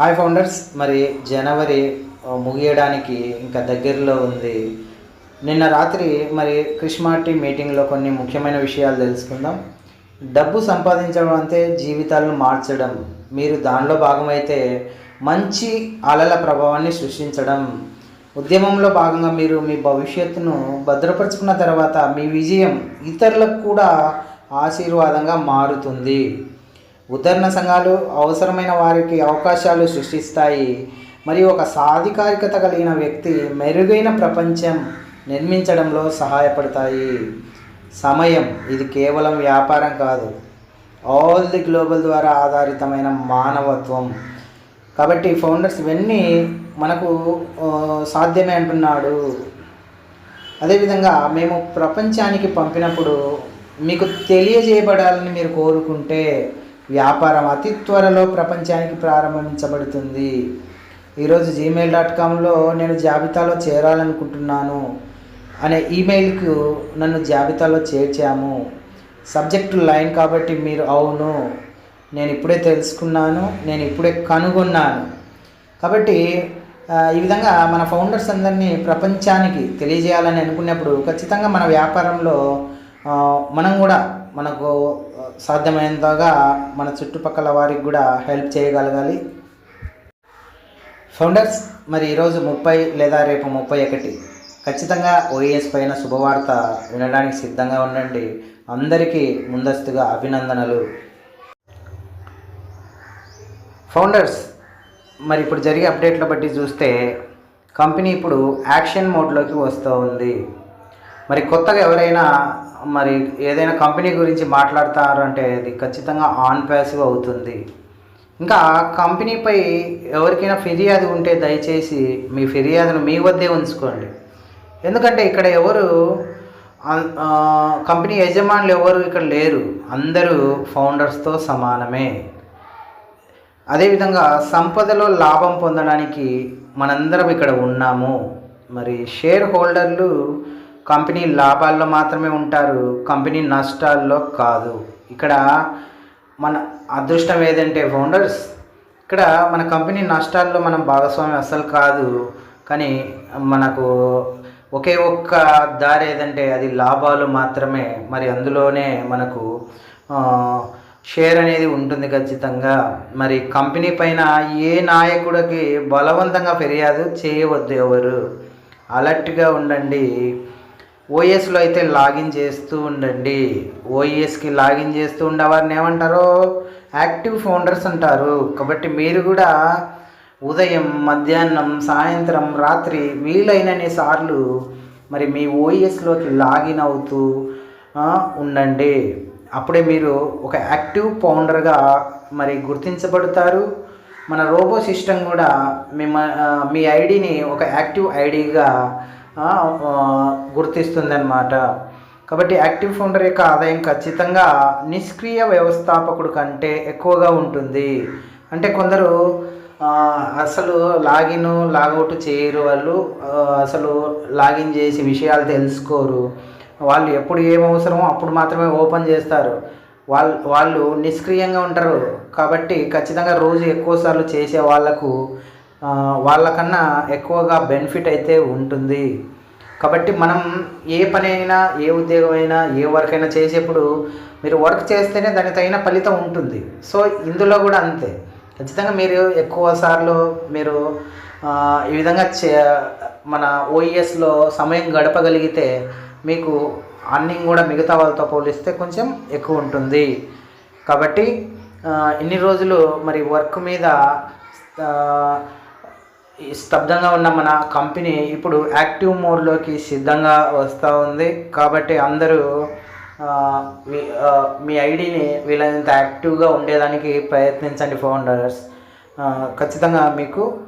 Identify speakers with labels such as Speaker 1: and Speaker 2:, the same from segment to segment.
Speaker 1: Hi founders మరి జనవరి ముగియడానికి ఇంకా దగ్గరలో ఉంది. నిన్న రాత్రి మరి క్రిష్మాటి మీటింగ్లో కొన్ని ముఖ్యమైన విషయాలు తెలుసుకుందాం. డబ్బు సంపాదించడం అంటే జీవితాలను మార్చడం. మీరు దానిలో భాగమైతే మంచి అలల ప్రభావాన్ని సృష్టించడం. ఉద్యమంలో భాగంగా మీరు మీ భవిష్యత్తును భద్రపరుచుకున్న తర్వాత మీ విజయం ఇతరులకు కూడా ఆశీర్వాదంగా మారుతుంది. ఉద్ధరణ సంఘాలు అవసరమైన వారికి అవకాశాలు సృష్టిస్తాయి. మరియు ఒక సాధికారికత కలిగిన వ్యక్తి మెరుగైన ప్రపంచం నిర్మించడంలో సహాయపడతాయి. సమయం ఇది కేవలం వ్యాపారం కాదు. ఆల్ ది గ్లోబల్ ద్వారా ఆధారితమైన మానవత్వం. కాబట్టి ఫౌండర్స్ ఇవన్నీ మనకు సాధ్యమే అంటున్నాడు. అదేవిధంగా మేము ప్రపంచానికి పంపినప్పుడు మీకు తెలియజేయబడాలని మీరు కోరుకుంటే వ్యాపారం అతి త్వరలో ప్రపంచానికి ప్రారంభించబడుతుంది. ఈరోజు జీమెయిల్ డాట్ కామ్లో నేను జాబితాలో చేరాలనుకుంటున్నాను అనే ఈమెయిల్కు నన్ను జాబితాలో చేర్చాము. సబ్జెక్టు లైన్ కాబట్టి మీరు అవును నేను ఇప్పుడే తెలుసుకున్నాను నేను ఇప్పుడే కనుగొన్నాను. కాబట్టి ఈ విధంగా మన ఫౌండర్స్ అందరినీ ప్రపంచానికి తెలియజేయాలని అనుకున్నప్పుడు ఖచ్చితంగా మన వ్యాపారంలో మనం కూడా మనకు సాధ్యమైనంతగా మన చుట్టుపక్కల వారికి కూడా హెల్ప్ చేయగలగాలి. ఫౌండర్స్ మరి ఈరోజు ముప్పై లేదా రేపు ముప్పై ఒకటి. ఖచ్చితంగా ఓఎస్ పైన శుభవార్త వినడానికి సిద్ధంగా ఉండండి. అందరికీ ముందస్తుగా అభినందనలు. ఫౌండర్స్ మరి ఇప్పుడు జరిగే అప్డేట్ల బట్టి చూస్తే కంపెనీ ఇప్పుడు యాక్షన్ మోడ్లోకి వస్తూ ఉంది. మరి కొత్తగా ఎవరైనా మరి ఏదైనా కంపెనీ గురించి మాట్లాడతారు అంటే అది ఖచ్చితంగా ఆన్ ప్యాసివ్ అవుతుంది. ఇంకా కంపెనీపై ఎవరికైనా ఫిర్యాదు ఉంటే దయచేసి మీ ఫిర్యాదును మీ వద్దే ఉంచుకోండి. ఎందుకంటే ఇక్కడ ఎవరు కంపెనీ యజమానులు ఎవరు ఇక్కడ లేరు. అందరూ ఫౌండర్స్తో సమానమే. అదేవిధంగా సంపదలో లాభం పొందడానికి మనందరం ఇక్కడ ఉన్నాము. మరి షేర్ హోల్డర్లు కంపెనీ లాభాల్లో మాత్రమే ఉంటారు కంపెనీ నష్టాల్లో కాదు. ఇక్కడ మన అదృష్టం ఏదంటే ఫౌండర్స్. ఇక్కడ మన కంపెనీ నష్టాల్లో మనం భాగస్వామి అస్సలు కాదు. కానీ మనకు ఒకే ఒక్క దారి ఏదంటే అది లాభాలు మాత్రమే. మరి అందులోనే మనకు షేర్ అనేది ఉంటుంది ఖచ్చితంగా. మరి కంపెనీ పైన ఏ నాయకుడికి బలవంతంగా ఫిర్యాదు చేయవద్దు ఎవరు. అలర్ట్గా ఉండండి. ఓఎస్లో అయితే లాగిన్ చేస్తూ ఉండండి. ఓఎస్కి లాగిన్ చేస్తూ ఉండేవారిని ఏమంటారో? యాక్టివ్ ఫౌండర్స్ అంటారు. కాబట్టి మీరు కూడా ఉదయం మధ్యాహ్నం సాయంత్రం రాత్రి వీలైనన్ని సార్లు మరి మీ ఓఎస్లోకి లాగిన్ అవుతూ ఉండండి. అప్పుడే మీరు ఒక యాక్టివ్ ఫౌండర్గా మరి గుర్తించబడతారు. మన రోబో సిస్టమ్ కూడా మిమ్మ మీ ఐడిని ఒక యాక్టివ్ ఐడిగా గుర్తిస్తుందన్నమాట. కాబట్టి యాక్టివ్ ఫౌండర్ యొక్క ఆదాయం ఖచ్చితంగా నిష్క్రియ వ్యవస్థాపకుడు కంటే ఎక్కువగా ఉంటుంది. అంటే కొందరు అసలు లాగిన్ లాగౌట్ చేయరు వాళ్ళు. అసలు లాగిన్ చేసి విషయాలు తెలుసుకోరు. వాళ్ళు ఎప్పుడు ఏం అవసరమో అప్పుడు మాత్రమే ఓపెన్ చేస్తారు. వాళ్ళు వాళ్ళు నిష్క్రియంగా ఉంటారు. కాబట్టి ఖచ్చితంగా రోజు ఎక్కువసార్లు చేసే వాళ్ళకు వాళ్ళకన్నా ఎక్కువగా బెనిఫిట్ అయితే ఉంటుంది. కాబట్టి మనం ఏ పని అయినా ఏ ఉద్యోగం అయినా ఏ వర్క్ అయినా చేసేప్పుడు మీరు వర్క్ చేస్తేనే దానికి తగిన ఫలితం ఉంటుంది. సో ఇందులో కూడా అంతే. ఖచ్చితంగా మీరు ఎక్కువ సార్లు మీరు ఈ విధంగా చే మన ఓఈఎస్లో సమయం గడపగలిగితే మీకు అర్నింగ్ కూడా మిగతా వాళ్ళతో పోలిస్తే కొంచెం ఎక్కువ ఉంటుంది. కాబట్టి ఇన్ని రోజులు మరి వర్క్ మీద స్తబ్దంగా ఉన్న మన కంపెనీ ఇప్పుడు యాక్టివ్ మోడ్లోకి సిద్ధంగా వస్తూ ఉంది. కాబట్టి అందరూ మీ- ఐడిని వీలైనంత యాక్టివ్గా ఉండేదానికి ప్రయత్నించండి ఫౌండర్స్ ఖచ్చితంగా మీకు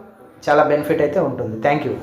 Speaker 1: చాలా బెనిఫిట్ అయితే ఉంటుంది. Thank you.